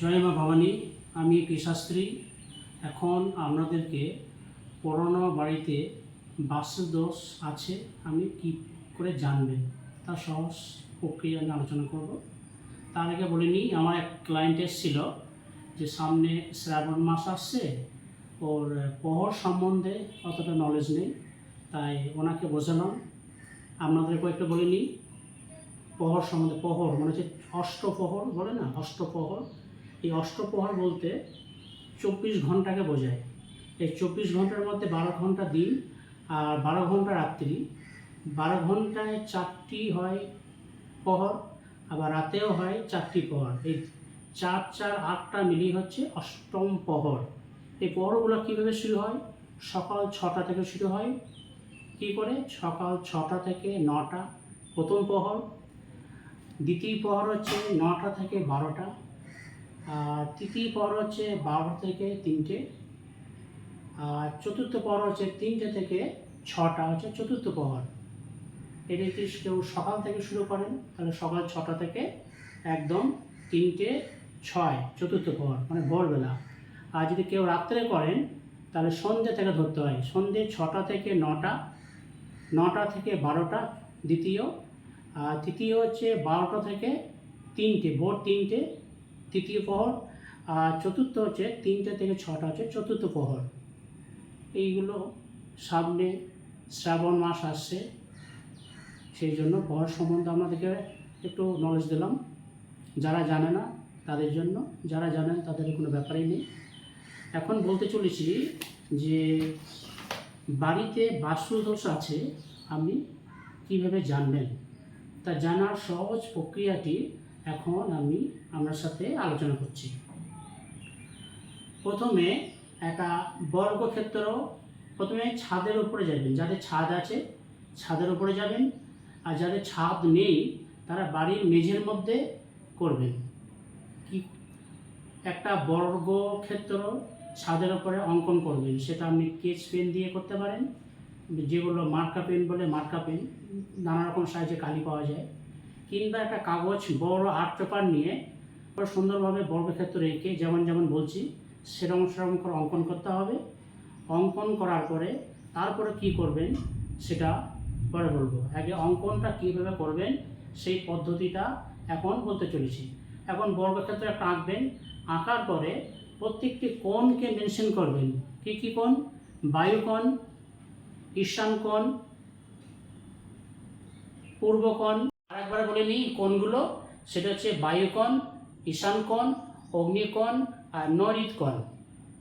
জয় মা ভবানী, আমি কৃষাস্ত্রী এখন আপনাদেরকে পুরনো বাড়িতে বাস্তুদোষ আছে, আমি কি করে জানবেন? তার সহজ প্রক্রিয়া আমি আলোচনা করব। তার আগে বলে নিই, আমার এক ক্লায়েন্ট এসেছিল যে সামনে শ্রাবণ মাস আসছে, ওর পহর সম্বন্ধে অতটা নলেজ নেই, তাই ওনাকে বোঝালাম। আপনাদেরকেও একটু বলে নিই। প্রহর সম্বন্ধে প্রহর মানে হচ্ছে অষ্টপ্রহর বলে না? অষ্টপ্রহর এই অষ্টপ্রহর বলতে চব্বিশ ঘন্টাকে বোঝায়। এই চব্বিশ ঘণ্টার মধ্যে বারো ঘণ্টা দিন আর বারো ঘণ্টা রাত্রি। বারো ঘন্টায় চারটি হয় প্রহর, আবার রাতেও হয় চারটি প্রহর। এই চার চার, আটটা মিলিয়ে হচ্ছে অষ্টম প্রহর। এই প্রহরগুলো কীভাবে শুরু হয়? সকাল ছটা থেকে শুরু হয়। কী করে? সকাল ছটা থেকে নটা প্রথম প্রহর। দ্বিতীয় প্রহর হচ্ছে নটা থেকে বারোটা। তৃতীয় পর হচ্ছে বারোটা থেকে তিনটে। আর চতুর্থ প্রহর হচ্ছে তিনটে থেকে ছটা, হচ্ছে চতুর্থ প্রহর এটা যদি কেউ সকাল থেকে শুরু করেন, তাহলে সকাল ছটা থেকে একদম তিনটে, ছয়, চতুর্থ প্রহর মানে ভোরবেলা। আর যদি কেউ রাত্রে করেন, তাহলে সন্ধ্যে থেকে ধরতে হয়। সন্ধ্যে ছটা থেকে নটা নটা থেকে বারোটা দ্বিতীয়। আর তৃতীয় হচ্ছে বারোটা থেকে তিনটে, ভোর তিনটে তৃতীয় প্রহর, আর চতুর্থ হচ্ছে, তিনটা থেকে ছটা হচ্ছে চতুর্থ প্রহর। এইগুলো সামনে শ্রাবণ মাস আসছে, সেই জন্য প্রহর সম্বন্ধে আপনাদেরকে একটু নলেজ দিলাম। যারা জানে না তাদের জন্য, যারা জানেন তাদের কোনো ব্যাপারই নেই। এখন বলতে চলেছি যে বাড়িতে বাস্তুদোষ আছে আপনি কীভাবে জানবেন? তা জানার সহজ প্রক্রিয়াটি এখন আমি আপনার সাথে আলোচনা করছি। প্রথমে একটা বর্গক্ষেত্র, প্রথমে ছাদের উপরে যাবেন যাদের ছাদ আছে, ছাদের উপরে যাবেন। আর যাদের ছাদ নেই, তারা বাড়ির মেঝের মধ্যে করবেন। কি? একটা বর্গক্ষেত্র ছাদের উপরে অঙ্কন করবেন। সেটা আপনি কেচ পেন দিয়ে করতে পারেন। যেগুলো মার্কা পেন বলে মার্কা পেন, নানা রকম সাইজে কালি পাওয়া যায়। কিংবা একটা কাগজ বড় আর্ট পেপার নিয়ে সুন্দরভাবে বর্গক্ষেত্র রেখে যেমন যেমন বলছি, সেরকম সেরকম করে অঙ্কন করতে হবে। অঙ্কন করার পরে তারপরে কি করবেন সেটা পরে বলব। আগে অঙ্কনটা কীভাবে করবেন সেই পদ্ধতিটা এখন বলতে চলেছি। এখন বর্গক্ষেত্র একটা আঁকবেন, আঁকার পরে প্রত্যেকটি কোণকে মেনশন করবেন। কী কী কোণ? বায়ুকোণ, ঈশান কোণ পূর্বকোণ আরেকবার বলে নিই, কোণগুলো, সেটা হচ্ছে বায়ুকোণ ঈশান কোণ অগ্নিকোণ আর নরিত কোণ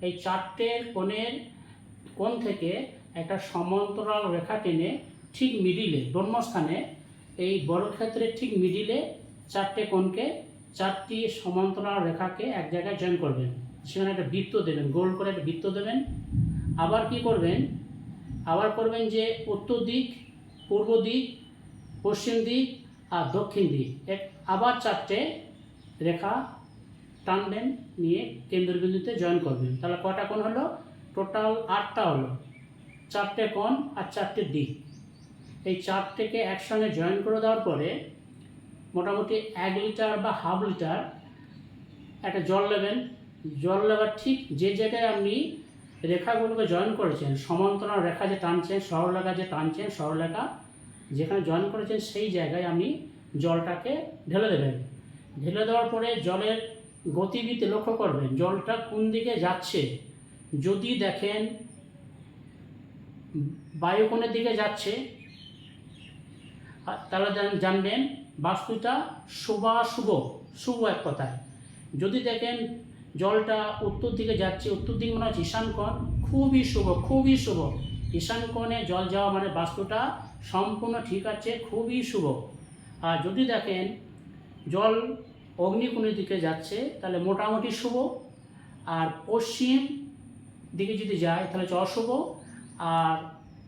এই চারটে কোণের কোণ থেকে একটা সমান্তরাল রেখা টেনে ঠিক মিডিলে, ব্রহ্মস্থানে, এই বর্গক্ষেত্রের ঠিক মিডিলে চারটে কোণকে, চারটি সমান্তরাল রেখাকে এক জায়গায় জয়েন করবেন। সেখানে একটা বৃত্ত দেবেন, গোল করে একটা বৃত্ত দেবেন। আবার কি করবেন? আবার করবেন যে উত্তর দিক, পূর্ব দিক, পশ্চিম দিক আর দক্ষিণ দিক। এক আবার চারটে রেখা টানবেন, নিয়ে কেন্দ্রবিন্দুতে জয়েন করবেন। তাহলে কটা কোণ হলো? টোটাল আটটা হলো। চারটে কোণ আর চারটে দিক। এই চারটেকে একসঙ্গে জয়েন করে দেওয়ার পরে মোটামুটি এক লিটার বা হাফ লিটার একটা জল নেবেন। জল নেবার ঠিক যে জায়গায় আপনি রেখাগুলোকে জয়েন করেছেন, সমান্তরাল রেখা যে টানছেন, সরলরেখা যে টানছেন, সরলরেখা যেখানে জয়েন করেছেন সেই জায়গায় আপনি জলটাকে ঢেলে দেবেন। ঢেলে দেওয়ার পরে জলের গতিবিধি লক্ষ্য করবেন, জলটা কোন দিকে যাচ্ছে। যদি দেখেন বায়ুকোণের দিকে যাচ্ছে, তাহলে জানবেন বাস্তুটা শুভাশুভ শুভ শুভ এক কথায়। যদি দেখেন জলটা উত্তর দিকে যাচ্ছে, উত্তর দিকে মনে হচ্ছে ঈশান কোণ, খুবই শুভ খুবই শুভ। ঈশান কোণে জল যাওয়া মানে বাস্তুটা সম্পূর্ণ ঠিক আছে, খুবই শুভ। আর যদি দেখেন, জল অগ্নিকুণের দিকে যাচ্ছে, তাহলে মোটামুটি শুভ। আর পশ্চিম দিকে যদি যায়, তাহলে হচ্ছে অশুভ। আর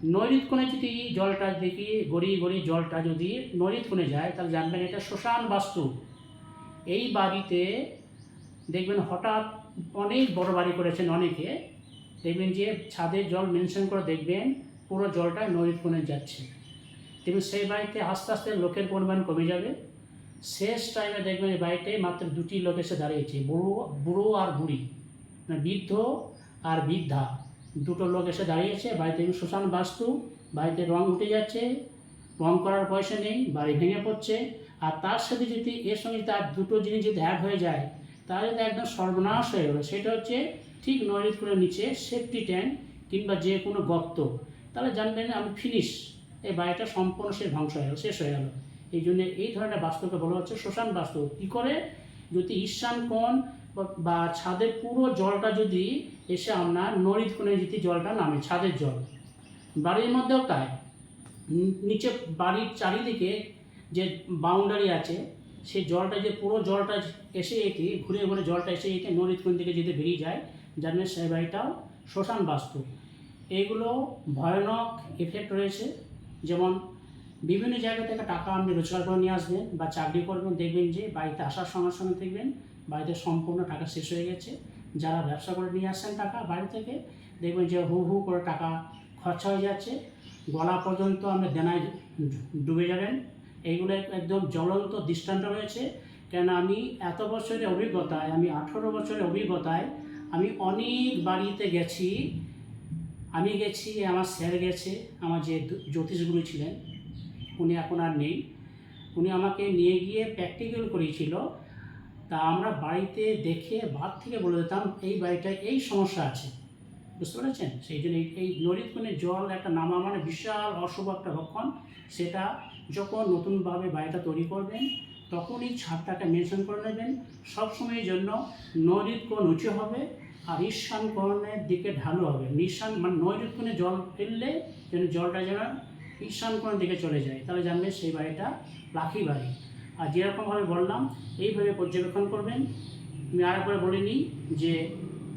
নৈরিত কোণে যদি জলটা দেখি, গড়িয়ে গড়িয়ে জলটা যদি নৈরিত কোণে যায়, তাহলে জানবেন এটা শ্মশান বাস্তু। এই বাড়িতে দেখবেন হঠাৎ অনেক বড় বাড়ি করেছেন অনেকে। দেখবেন যে ছাদের জল মেনশন করে দেখবেন, পুরো জলটা নৈরিত কোণে যাচ্ছে। দেখবেন সেই বাড়িতে আস্তে আস্তে লোকের পরিমাণ কমে যাবে। শেষ টাইমে দেখবেন এই বাড়িতে মাত্র দুটি লোক এসে দাঁড়িয়েছে, বুড়ো বুড়ো আর বুড়ি মানে বৃদ্ধ আর বৃদ্ধা। দুটো লোক এসে দাঁড়িয়েছে, বাড়িতে শ্মশান বাস্তু, বাড়িতে রং উঠে যাচ্ছে, রং করার পয়সা নেই, বাড়ি ভেঙে পড়ছে। আর তার সাথে যদি এর সঙ্গে তার দুটো জিনিস যদি অ্যাড হয়ে যায়, তাহলে তো একদম সর্বনাশ হয়ে গেলো। সেটা হচ্ছে ঠিক নৈরিত করে নিচে সেফটি ট্যাঙ্ক কিংবা যে কোনো গর্ত। তাহলে জানবেন আমি ফিনিশ এই বাড়িটা সম্পূর্ণ সে ধ্বংস হয়ে গেল, শেষ হয়ে গেল। এই জন্য এই ধরনের বাস্তুকে বলা হচ্ছে শ্মশান বাস্তু। কী করে? যদি ঈশান কোণ বা- ছাদের পুরো জলটা যদি এসে আপনার নরিত কোণে যদি জলটা নামে, ছাদের জল। বাড়ির মধ্যেও তাই। নিচে বাড়ির চারিদিকে যে বাউন্ডারি আছে সেই জলটা যে পুরো জলটা এসে এটি ঘুরে ঘুরে জলটা এসে এটি নদীর কোন দিকে যদি বেরিয়ে যায় জানবেন সেই বাড়িটাও শ্মশান বাস্তু। এইগুলো ভয়ানক এফেক্ট রয়েছে। যেমন বিভিন্ন জায়গা থেকে টাকা আপনি রোজগার করে নিয়ে আসবেন বা চাকরি করবেন, দেখবেন যে বাড়িতে আসার সঙ্গে সঙ্গে দেখবেন বাড়িতে সম্পূর্ণ টাকা শেষ হয়ে গেছে। যারা ব্যবসা করে নিয়ে আসছেন টাকা বাড়ি থেকে, দেখবেন যে হু হু করে টাকা খরচা হয়ে যাচ্ছে। গলা পর্যন্ত আপনি দেনায় ডুবে যাবেন। এইগুলো একদম জ্বলন্ত দৃষ্টান্ত রয়েছে। কেন আমি এত বছরের অভিজ্ঞতায়, আমি আঠেরো বছরের অভিজ্ঞতায় আমি অনেক বাড়িতে গেছি। আমি গেছি, আমার স্যার গেছে, আমার যে জ্যোতিষগুরু ছিলেন, উনি এখন আর নেই। উনি আমাকে নিয়ে গিয়ে প্র্যাকটিক্যাল করিয়েছিল তা আমরা বাড়িতে দেখে বাদ থেকে বলে দিতাম, এই বাড়িটায় এই সমস্যা আছে। বুঝতে পেরেছেন? সেই জন্য এই- এই নদীর কোণে জল একটা নামা মানে বিশাল অশুভ একটা লক্ষণ। সেটা যখন নতুনভাবে বাড়িটা তৈরি করবেন, তখনই ছাদটাকে মেনশন করে নেবেন। সবসময়ের জন্য নদীর কোণ উঁচু হবে আর ঈশান কোণের দিকে ঢালু হবে। ঈশান মানে কোণে জল ফেললে যেন জলটা যেন ঈশান কোণের দিকে চলে যায়। তাহলে জানবেন সেই বাড়িটা লাখি বাড়ি। আর যেরকমভাবে বললাম, এইভাবে পর্যবেক্ষণ করবেন। আমি আরেকবার বলে নিই যে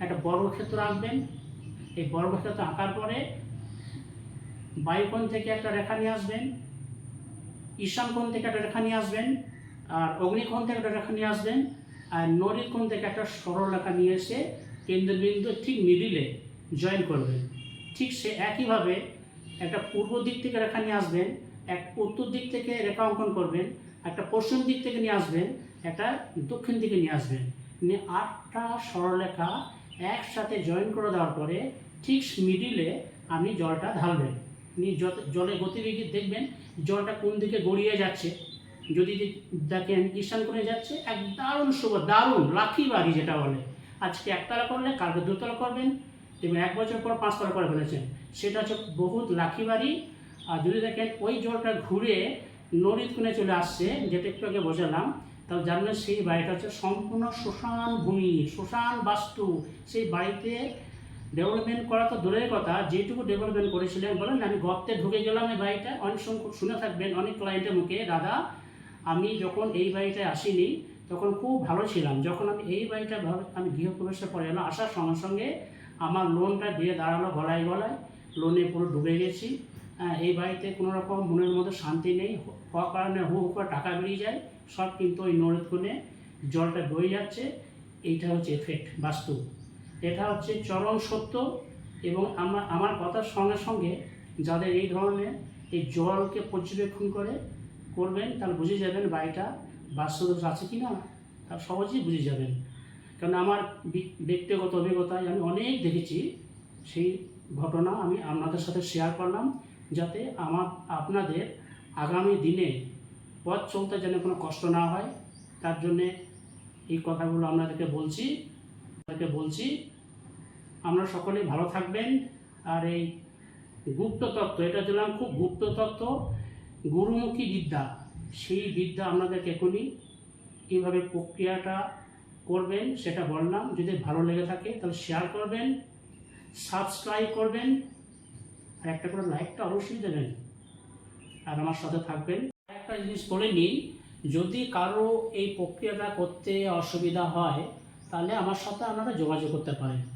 একটা বর্গক্ষেত্র আঁকবেন। এই বর্গক্ষেত্র আঁকার পরে বায়ুকোণ থেকে একটা রেখা নিয়ে আসবেন, ঈশান কোণ থেকে একটা রেখা নিয়ে আসবেন, আর অগ্নিকোণ থেকে একটা রেখা নিয়ে আসবেন, আর নদীর কোণ থেকে একটা সরল রেখা নিয়ে এসে কেন্দ্রবিন্দু ঠিক মিডিলে জয়েন করবেন। ঠিক সে একইভাবে একটা পূর্ব দিক থেকে রেখা নিয়ে আসবেন, এক উত্তর দিক থেকে রেখা অঙ্কন করবেন, একটা পশ্চিম দিক থেকে নিয়ে আসবেন, একটা দক্ষিণ দিকে নিয়ে আসবেন। নিয়ে আটটা সরলরেখা একসাথে জয়েন করে দেওয়ার পরে ঠিক মিডিলে আপনি জলটা ঢালবেন। নিয়ে যত জলে গতিবেগে দেখবেন জলটা কোন দিকে গড়িয়ে যাচ্ছে। যদি দেখেন ঈশান করে যাচ্ছে, এক দারুণ শুভ, দারুণ লাখি বাড়ি যেটা বলে। আজকে একতলা করলে কালকে দুতলা করবেন এবং এক বছর পর পাঁচতলা করে ফেলেছেন। সেটা হচ্ছে বহুত লাখি বাড়ি। আর যদি দেখেন, ওই জলটা ঘুরে নদীর কোণে চলে আসছে, যেটা একটু আগে বোঝালাম, তাহলে জানবেন সেই বাড়িটা হচ্ছে সম্পূর্ণ শ্মশান ভূমি, শ্মশান বাস্তু। সেই বাড়িতে ডেভেলপমেন্ট করা তো দূরের কথা, যেটুকু ডেভেলপমেন্ট করেছিলেন বলেন, আমি গর্তে ঢুকে গেলাম এই বাড়িটা। অনেক শুনে থাকবেন, অনেক ক্লায়েন্টের মুখে, দাদা, আমি যখন এই বাড়িটায় আসিনি তখন খুব ভালো ছিলাম। যখন আমি এই বাড়িটা আমি গৃহপ্রবেশের পরে এলাম আসার সঙ্গে সঙ্গে আমার লোনটা দিয়ে দাঁড়াল গলায় গলায়। লোনে পুরো ডুবে গেছি। এই বাড়িতে কোনো রকম মনের মধ্যে শান্তি নেই। হওয়ার কারণে হু হু করে টাকা বেরিয়ে যায়। সব কিন্তু ওই নড়ে জলটা বয়ে যাচ্ছে। এইটা হচ্ছে এফেক্ট বাস্তু। এটা হচ্ছে চরম সত্য এবং আমার আমার কথার সঙ্গে সঙ্গে যাদের এই ধরনের এই জলকে পর্যবেক্ষণ করে করবেন, তাহলে বুঝে যাবেন বাড়িটা বাস্তুদোষ আছে কি না তা সহজেই বুঝে যাবেন। কারণ আমার ব্যক্তিগত অভিজ্ঞতায় আমি অনেক দেখেছি, সেই ঘটনা আমি আপনাদের সাথে শেয়ার করলাম, যাতে আমার, আপনাদের আগামী দিনে পথ চলতে যেন কোনো কষ্ট না হয়। তার জন্যে এই কথাগুলো আপনাদেরকে বলছি আপনাদেরকে বলছি। আমরা সকলেই ভালো থাকবেন। আর এই গুপ্ত তত্ত্ব, এটা দিলাম খুব গুপ্ত তত্ত্ব, গুরুমুখী বিদ্যা। সেই বিদ্যা আপনাদেরকে এখনই কীভাবে প্রক্রিয়াটা করবেন সেটা বললাম। যদি ভালো লেগে থাকে তাহলে শেয়ার করবেন সাবস্ক্রাইব করবেন, আর একটা করে লাইকটা অবশ্যই দেবেন। আর আমার সাথে থাকবেন। একটা জিনিস বলে নিন যদি কারও এই প্রক্রিয়াটা করতে অসুবিধা হয়, তাহলে আমার সাথে আপনারা যোগাযোগ করতে পারেন।